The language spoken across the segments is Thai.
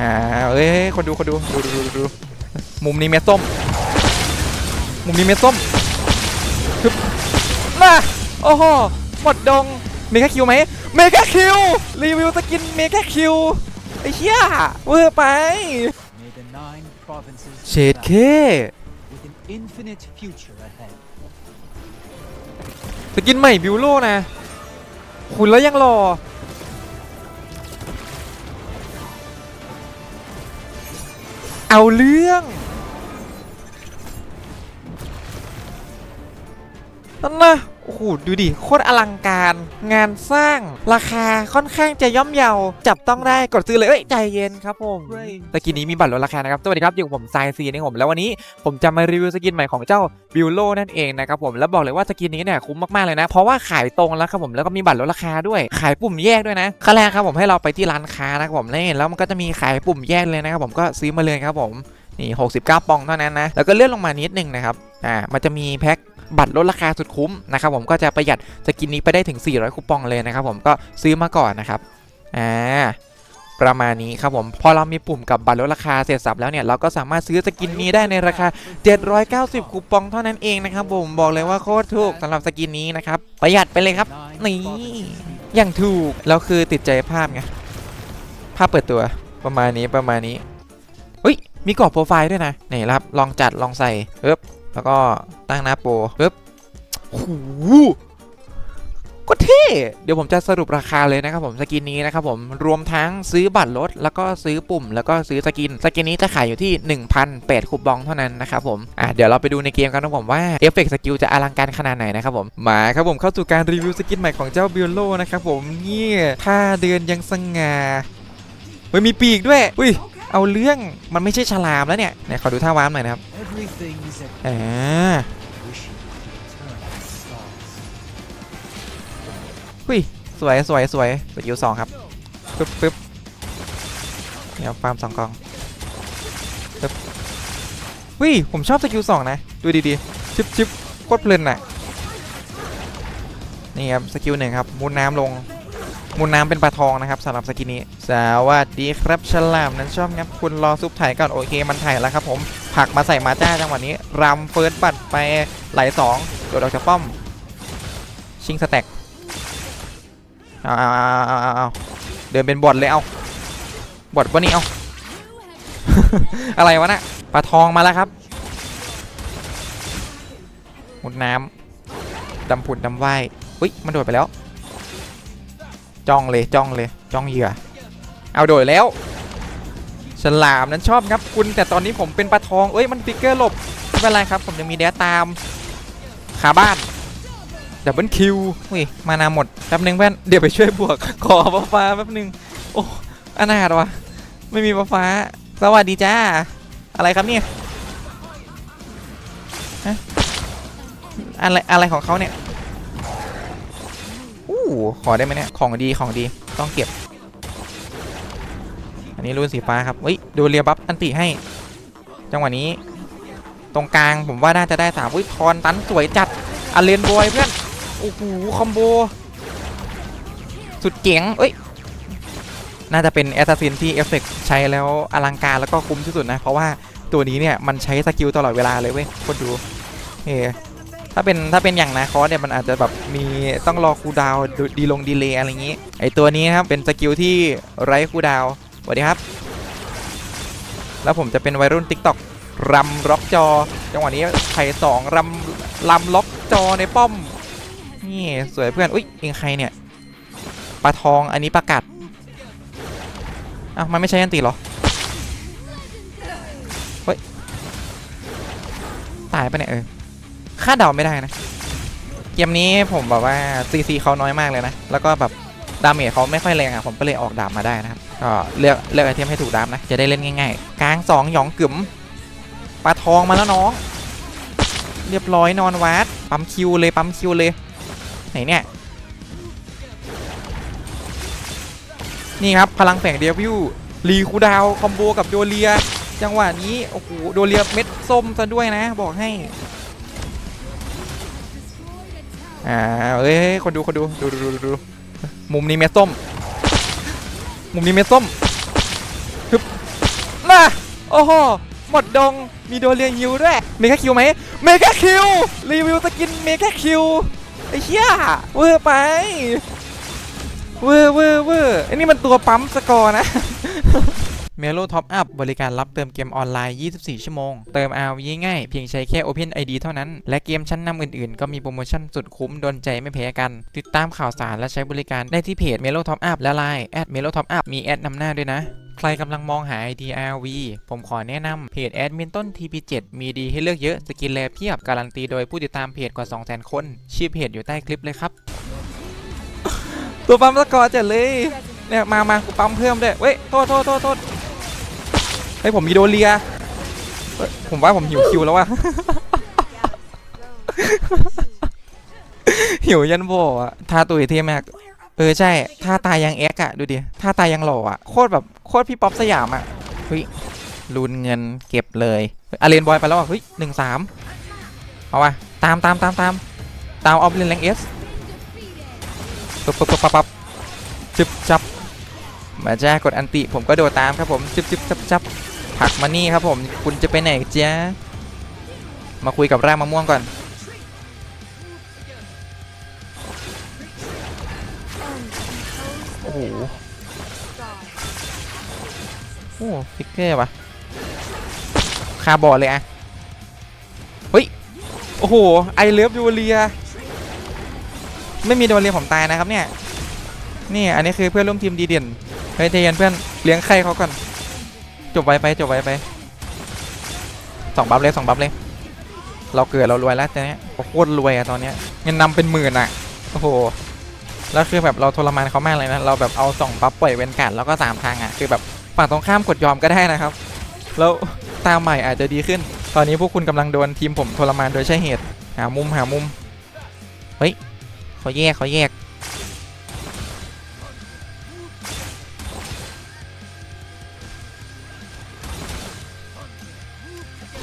อ่าเอ้ยคนดูคนดูดูดูดูดูมุมนี้เม็ดส้ม มุมนี้เม็ดส้มฮึบมาโอ้โหหมดดงเมกาคิวไหมเมกาคิวรีวิวสกินเมกาคิวไอ้เหี้ยเวอร์ไปเฉดเคสกินใหม่บิวโลนะคุณแล้วยังรอ เอาเรื่องนั่นนะ โอ้โหดูดิโคตรอลังการ งานสร้างราคาค่อนข้างจะย่อมเยา จับต้องได้กดซื้อเลยเอ้ยใจเย็นครับผมสกินนี้มีบัตรลดราคานะครับสวัสดีครับอยู่กับผมไซซีนะครับผมแล้ววันนี้ผมจะมารีวิวสกินใหม่ของเจ้าบิวโลนั่นเองนะครับผมแล้วบอกเลยว่าสกินนี้เนี่ยคุ้มมากๆเลยนะ เพราะว่าขายตรงแล้วครับผมแล้วก็มีบัตรลดราคาด้วยขายปุ่มแยกด้วยนะขั้นแรกครับผมให้เราไปที่ร้านค้านะครับผมนี่แล้วมันก็จะมีขายปุ่มแยกเลยนะครับผมก็ซื้อมาเลยครับผมนี่69ปองเท่านั้นนะแล้วก็เลื่อนลงมานิดนึงนะครับอ่ามันจะมีแพ็ค บัตรลดราคาสุดคุ้มนะครับผมก็จะประหยัดสกินนี้ไปได้ถึง 400 คูปองเลยนะครับผมก็ซื้อมาก่อนนะครับอ่าประมาณนี้ครับผมพอเรามีปุ่มกับบัตรลดราคาเสร็จสับแล้วเนี่ยเราก็สามารถซื้อสกินนี้ได้ในราคา 790 คูปองเท่านั้นเองนะครับผมบอกเลยว่าโคตรถูกสำหรับสกินนี้นะครับประหยัดไปเลยครับ Nine Nii. provinces อย่างถูกแล้วคือติดใจภาพไงภาพเปิดตัวประมาณนี้ประมาณนี้เฮ้ยมีกรอบโปรไฟล์ด้วยนะนี่ครับลองจัดลองใส่ปึ๊บ แล้วก็ตั้งหน้าโปรปึ๊บโอ้โหก็เท่เดี๋ยวผมจะสรุปราคาเลยนะครับผมสกินนี้นะครับผมรวมทั้งซื้อบัตรลด แล้วก็ซื้อปุ่ม แล้วก็ซื้อสกิน สกินนี้จะขายอยู่ที่1,008คูปองเท่านั้นนะครับผมอะเดี๋ยวเราไปดูในเกมกันนะผมว่าเอฟเฟกต์สกิลจะอลังการขนาดไหนนะครับผมมาครับผมเข้าสู่การรีวิวสกินใหม่ของเจ้าบิลโลนะครับผมนี่ท่าเดินยังสง่าเฮ้ยมีปีกด้วยอุ้ยเอาเรื่องมันไม่ใช่ฉลามแล้วเนี่ยเนี่ยขอดูท่าวาร์ปหน่อยนะครับ Everything is at อ่า wishing to return to the stars. อุ้ยสวยสวยสวยสกิลสองครับปึ๊บปึ๊บเนี่ยฟาร์มสองกองปึ๊บอุ้ยผมชอบสกิลสองนะ ดูดีๆชิบชิบโคตรเพลินน่ะนี่ครับสกิลหนึ่งครับมุนน้ำลง มุนน้ำเป็นปลาทองนะครับสำหรับสกินนี้ สวัสดีครับฉลามนั้นชอบครับคุณรอซุปถ่ายก่อนโอเคมันถ่ายแล้วครับผมผักมาใส่มาจ้าจังหวะนี้รำเฟิร์สบัตไปไหลสองโดดออกจากป้อม ชิงสแต็กเอาเอาเอาเอาเอาเอาเดินเป็นบอดเลยเอาบอดวะนี่เอาอะไรวะน่ะปลาทองมาแล้วครับมุดน้ำดำผุดดำว่ายอุ้ยมันโดดไปแล้ว จ้องเลยจ้องเลยจ้องเหยื่อ เอาโดดแล้ว ฉลามนั้นชอบครับคุณ แต่ตอนนี้ผมเป็นปลาทองเอ้ยมันฟิกเกอร์หลบไม่เป็นไรครับ ผมยังมีแดตามขาบ้านดับเบิลคิวอุ้ยมานาหมดแป๊บนึงเพื่นเดี๋ยวไปช่วยบวกขอฟ้าฟ้าแป๊บนึงโอ้อนาถวะไม่มีฟ้าฟ้าสวัสดีจ้าอะไรครับเนี่ยอะไรอะไรของเขาเนี่ย ขอได้ไหมเนี่ย ของดี ของดี ต้องเก็บ อันนี้รุ่นสีฟ้าครับเฮ้ย ดูเรียบัฟอันติให้ จังหวะนี้ ตรงกลางผมว่าน่าจะได้สามอุ้ยทอนตันสวยจัดอาเลนบอยเพื่อน โอ้โห คอมโบ สุดเจ๋งเอ้ย น่าจะเป็นแอสซัสซินที่เอฟเฟกใช้แล้วอลังการแล้วก็คุ้มที่สุดนะ เพราะว่าตัวนี้เนี่ยมันใช้สกิลตลอดเวลาเลยเว้ยคนดูเฮ้ ถ้าเป็นถ้าเป็นอย่างนาคอสเนี่ยมันอาจจะแบบมีต้องรอคูดาวด,ดีลงดีเลย์อะไรอย่างงี้ไอตัวนี้ครับเป็นสกิลที่ไร้คูดาวสวัสดีครับ แล้วผมจะเป็นวัยรุ่น TikTok รำล็อกจอ จังหวะนี้ไข่สองรำรำล็อกจอในป้อมนี่สวยเพื่อนอุ้ยเองใครเนี่ยปลาทองอันนี้ประกาศอ้าวมันไม่ใช่ยันตีเหรอเฮ้ยตายไปเนี่ยเออ คาดเดาไม่ได้นะ เกมนี้ผมแบบว่าซีซีเขาน้อยมากเลยนะ แล้วก็แบบดาเมจเขาไม่ค่อยแรงอะผมก็เลยออกดาบมาได้นะครับ ก็เลือกเลือกไอเทมให้ถูกดาบนะ จะได้เล่นง่ายๆ กลางสองหยองกึ๋มปลาทองมาแล้วน้อง เรียบร้อยนอนวัดปั๊มคิวเลยปั๊มคิวเลย ไหนเนี่ย นี่ครับพลังแฝงเดวิลรีคูดาวคอมโบกับโดเลีย จังหวะนี้ โอ้โห โดเลียเม็ดส้มซะด้วยนะ บอกให้ อ่าเอ้ยคนดูคนดูดูดูดูดูมุมนี้เม็ดส้ม มุมนี้เม็ดส้มฮึบน่ะโอ้โหหมดดงมีโดเรียฮิวด้วยเมกาคิวไหมเมกาคิวรีวิวสกินเมกาคิวไอ้เหี้ยเวอร์ไปเวอร์เวอร์เวอร์ไอ้นี่มันตัวปั๊มสกอร์นะ เมโลท็อปอัพบริการรับเติมเกมออนไลน์ 24 ชั่วโมง เติม RV ง่ายๆเพียงใช้แค่ Open ID เท่านั้น และเกมชั้นนำอื่นๆ ก็มีโปรโมชั่นสุดคุ้มโดนใจไม่แพ้กัน ติดตามข่าวสารและใช้บริการได้ที่เพจ Melo Top Up และ Line แอด Melo Top Up มีแอดนำหน้าด้วยนะใครกำลังมองหา ID RV ผมขอแนะนำเพจแอดมินต้น TP7 มีดีให้เลือกเยอะ สกินแลเพียบ การันตีโดยผู้ติดตามเพจกว่า 200,000 คน ชื่อเพจอยู่ใต้คลิปเลยครับ ตัวปั๊มสกอร์จัดเลย เนี่ย มามากูปั๊มเพิ่มด้วย เว้ย โทษโทษโทษโทษ เฮ้ยผมมีโดเลีย ผมว่าผมหิวคิวแล้วว่ะ หิวยันโบอะท่าตุยเท่มาก เออใช่ท่าตายยังแอ็กอะดูดิท่าตายยังหล่ออะโคตรแบบโคตรพี่ป๊อปสยามอะเฮ้ยลูนเงินเก็บเลยเฮ้ยอาเรนบอยไปแล้วอะเฮ้ยหนึ่งสามเอาวะตามตามตามตามตามออฟเลนแรงเอสปั๊บปั๊บปั๊บปั๊บปับจึบจับมาจ้ากดอันติผมก็โดดตามครับผมจึบจึบจับจับ ผักมานี่ครับผมคุณจะไปไหนเจ๊มาคุยกับรางมะม่วงก่อน โอ้โหโอ้ฟิกเกอร์ปะคาบอดเลยอะเฮ้ย โอ้โห ไอเลิฟยูเรีย ไม่มีโดนเรียผมตายนะครับเนี่ย นี่ อันนี้คือเพื่อนร่วมทีมดีเด่น เฮ้ยใจเย็นเพื่อนเลี้ยงไข่เขาก่อน จบไวไปจบไวไปสองบัฟเลยสองบัฟเลย เราเกิดเรารวยแล้วตอนนี้โคตรรวยอะตอนเนี้ยเงินนำเป็นหมื่นอะโอ้โหแล้วคือแบบเราทรมานเขามากเลยนะเราแบบเอาสองปั๊บปล่อยเวนการ์ดแล้วก็สามทางอะคือแบบฝั่งตรงข้ามกดยอมก็ได้นะครับ แล้วตามใหม่อาจจะดีขึ้น ตอนนี้พวกคุณกำลังโดนทีมผมทรมานโดยใช่เหตุหามุมหามุมเฮ้ยเขาแยกเขาแยก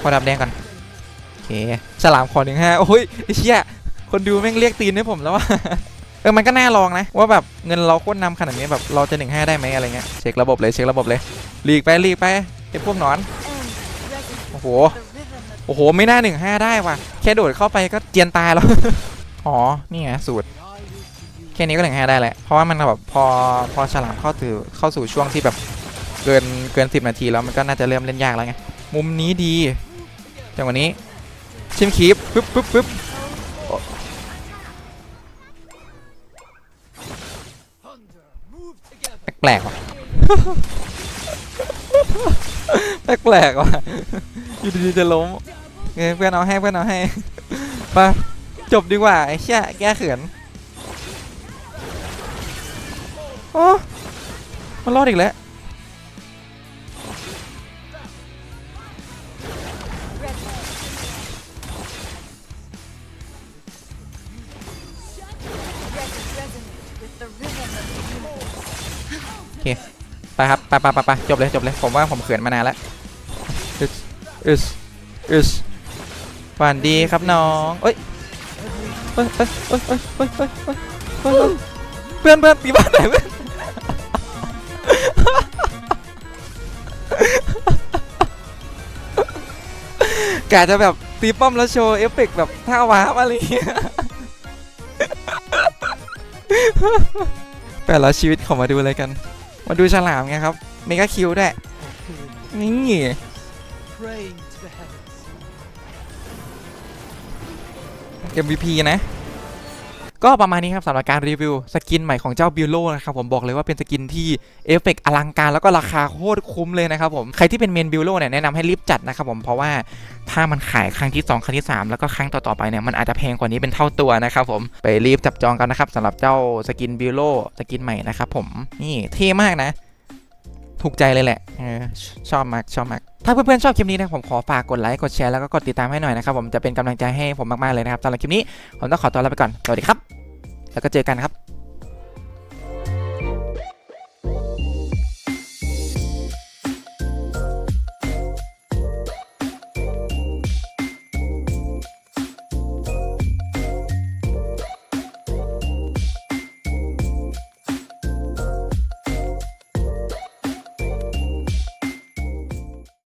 ขอดับแดงก่อนโอเคฉลามขอหนึ่งห้าโอ้ยไอ้เชี่ยคนดูแม่งเรียกตีนให้ผมแล้วว่ะเออมันก็น่าลองนะ ว่าแบบเงินเราโคตรนำขนาดนี้แบบเราจะหนึ่งห้าได้ไหมอะไรเงี้ยเช็คระบบเลยเช็คระบบเลยหลีกไปหลีกไปไอ้พวกหนอนโอ้โหโอ้โหไม่น่าหนึ่งห้าได้ว่ะแค่โดดเข้าไปก็เจียนตายแล้วอ๋อนี่ไงสูตรแค่นี้ก็หนึ่งห้าได้แหละเพราะว่ามันแบบพอพอฉลามเข้าสู่เข้าสู่ช่วงที่แบบเกินเกินสิบนาทีแล้วมันก็น่าจะเริ่มเล่นยากแล้วไงมุมนี้ดี จังหวะนี้ชิมคีปปึ๊บปึ๊บปึ๊บแปลกว่ะแปลกว่ะอยู่ดีๆจะล้มเออเพื่อนเอาให้เพื่อนเอาให้ไปจบดีกว่าไอ้เชี่ยแก้เขินโอ้มันรอดอีกแล้ว เคไปครับไปไปไปไปจบเลยจบเลยผมว่าผมเขินมานานแล้วอึสอึสอึสฝันดีครับน้องเอ้ยเอ้ยเอ้ยเอ้ยเอ้ยเอ้ยเอ้ยเอ้ยเอ้ยเพื่อนเพื่อนตีบ้านไหนเพื่อนกะจะแบบตีป้อมแล้วโชว์เอฟเฟกแบบท่าวาอะไรเงี้ยแต่ละชีวิตของมาดูอะไรกัน มาดูฉลามไงครับ เมกาคิวด้วยนี่ Praying to the heavens. MVP นะ ก็ประมาณนี้ครับสำหรับการรีวิวสกินใหม่ของเจ้าบิลโลนะครับผมบอกเลยว่าเป็นสกินที่เอฟเฟกต์อลังการแล้วก็ราคาโคตรคุ้มเลยนะครับผมใครที่เป็นเมนบิลโลเนี่ยแนะนำให้รีบจัดนะครับผมเพราะว่าถ้ามันขายครั้งที่ 2 ครั้งที่ 3 แล้วก็ครั้งต่อ ๆ ไปเนี่ยมันอาจจะแพงกว่านี้เป็นเท่าตัวนะครับผมไปรีบจับจองกันนะครับสำหรับเจ้าสกินบิลโลสกินใหม่นะครับผมนี่เท่มากนะ ถูกใจเลยแหละออชชอบมากชอบมากถ้าเพื่อนๆชอบคลิปนี้นะผมขอฝากกดไลค์กดแชร์แล้วก็กดติดตามให้หน่อยนะครับผมจะเป็นกำลังใจให้ผมมากๆเลยนะครับสำหรับคลิปนี้ผมต้องขอตัวลาไปก่อนสวัสดีครับ แล้วก็เจอกันครับ